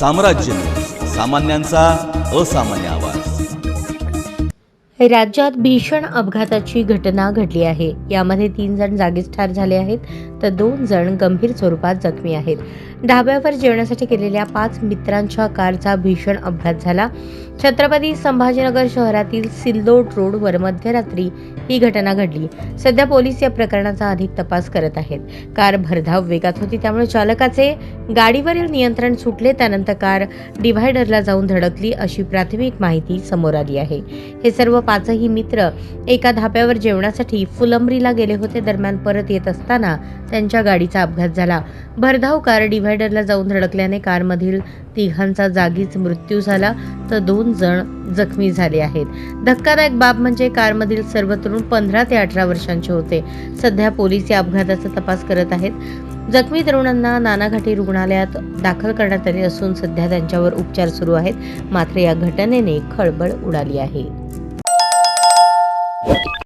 साम्राज्य. सामान्यांचा असामान्य आवाज. राज्यात भीषण अपघाताची घटना घडली आहे. यामध्ये तीन जण जागीच ठार झाले आहेत तर दोन जण गंभीर स्वरूपात जखमी आहेत. ढाब्यावर जेवणासाठी गेलेल्या पाच मित्रांच्या कारचा भीषण अपघात झाला. छत्रपती संभाजीनगर शहरातील सिल्लोड रोडवर मध्यरात्री ही घटना घडली. सध्या पोलीस या प्रकरणाचा अधिक तपास करत आहेत. कार भरधाव वेगात होती त्यामुळे चालकाचे गाडीवरील नियंत्रण सुटले त्यानंतर कार डिव्हायडरला जाऊन धडकली अशी प्राथमिक माहिती समोर आली आहे. हे सर्व पाचही मित्र एका धाब्यावर जेवणासाठी फुलंब्रीला गेले होते. दरम्यान परत येत असताना त्यांच्या गाडीचा अपघात झाला. भरधाव कार डिव्हायडरला जाऊन धडकल्याने कारमधील तिघांचा जागीच मृत्यू झाला. तर दोन जण जखमी झाले आहेत. धक्कादायक बाब म्हणजे कारमधील सर्व तरुण पंधरा ते अठरा वर्षांचे होते. सध्या पोलीस या अपघाताचा तपास करत आहेत. जखमी तरुणांना नानाघाटी रुग्णालयात दाखल करण्यात आले असून सध्या त्यांच्यावर उपचार सुरू आहेत. मात्र या घटनेने खळबळ उडाली आहे.